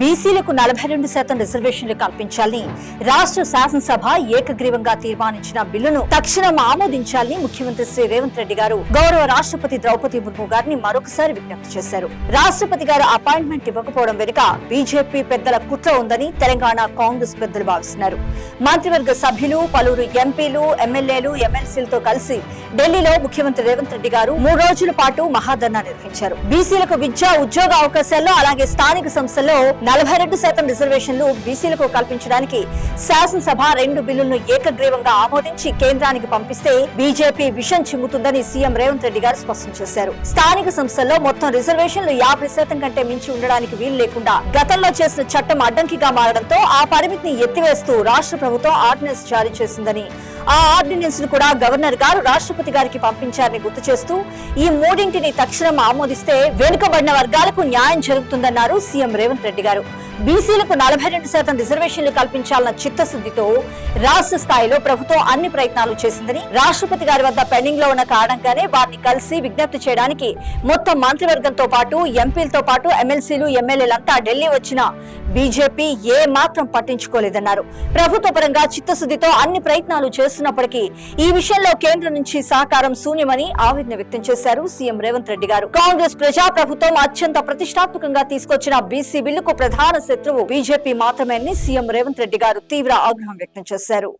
బీసీలకు నలభై రెండు శాతం రిజర్వేషన్లు కల్పించాలని రాష్ట్ర శాసనసభ ఏకగ్రీవంగా తీర్మానించిన బిల్లును తక్షణం ఆమోదించాలని ముఖ్యమంత్రి శ్రీ రేవంత్ రెడ్డి గారు గౌరవ రాష్ట్రపతి ద్రౌపది ముర్ము గారిని మరొకసారి విజ్ఞప్తి చేశారు. రాష్ట్రపతి గారు అపాయింట్మెంట్ ఇవ్వకపోవడం వెనుక బీజేపీ పెద్దల కుట్ర ఉందని తెలంగాణ కాంగ్రెస్ పెద్దలు భావిస్తున్నారు. మంత్రివర్గ సభ్యులు పలువురు ఎంపీలు ఎమ్మెల్యేలు ఎమ్మెల్సీలతో కలిసి ఢిల్లీలో ముఖ్యమంత్రి రేవంత్ రెడ్డి గారు మూడు రోజుల పాటు మహాధర్నా నిర్వహించారు. బీసీలకు విద్య ఉద్యోగ అవకాశాల్లో అలాగే స్థానిక సంస్థల్లో నలభై రెండు శాతం రిజర్వేషన్లు బీసీలకు కల్పించడానికి శాసనసభ రెండు బిల్లులను ఏకగ్రీవంగా ఆమోదించి కేంద్రానికి పంపిస్తే బీజేపీ విషం చిమ్ముతుందని సీఎం రేవంత్ రెడ్డి గారు స్పష్టం చేశారు. స్థానిక సంస్థల్లో మొత్తం రిజర్వేషన్లు యాభై శాతం కంటే మించి ఉండడానికి వీలు లేకుండా గతంలో చేసిన చట్టం అడ్డంకిగా మారడంతో ఆ పరిమితిని ఎత్తివేస్తూ రాష్ట్ర ప్రభుత్వం ఆర్డినెన్స్ జారీ చేసిందని ఆ ఆర్డినెన్స్ను కూడా గవర్నర్ గారు రాష్ట్రపతి గారికి పంపించారని గుర్తు చేస్తూ ఈ మూడింటిని తక్షణం ఆమోదిస్తే వెనుకబడిన వర్గాలకు న్యాయం జరుగుతుందన్నారు సీఎం రేవంత్ రెడ్డి గారు. బీసీలకు నలభై రెండు శాతం రిజర్వేషన్లు కల్పించాలన్న చిత్తశుద్ధితో రాష్ట్ర స్థాయిలో ప్రభుత్వం అన్ని ప్రయత్నాలు చేసిందని రాష్ట్రపతి గారి వద్ద పెండింగ్లో ఉన్న కారణంగానే వారిని కలిసి విజ్ఞప్తి చేయడానికి మొత్తం మంత్రివర్గంతో పాటు ఎంపీలతో పాటు ఎమ్మెల్సీలు ఎమ్మెల్యేలంతా ఢిల్లీ వచ్చిన బీజేపీ ఏ మాత్రం పట్టించుకోలేదన్నారు. ప్రభుత్వ పరంగా చిత్తశుద్ధితో అన్ని ప్రయత్నాలు చేస్తున్నప్పటికీ ఈ విషయంలో కేంద్రం నుంచి సహకారం శూన్యమని ఆవేదన వ్యక్తం చేశారు సీఎం రేవంత్ రెడ్డి గారు. కాంగ్రెస్ ప్రజా ప్రభుత్వం అత్యంత ప్రతిష్టాత్మకంగా తీసుకొచ్చిన బీసీ బిల్లుకు ప్రధాన శత్రువు. బీజేపీ మాత్రమే అని సీఎం రేవంత్ రెడ్డి గారు తీవ్ర ఆగ్రహం వ్యక్తం చేశారు.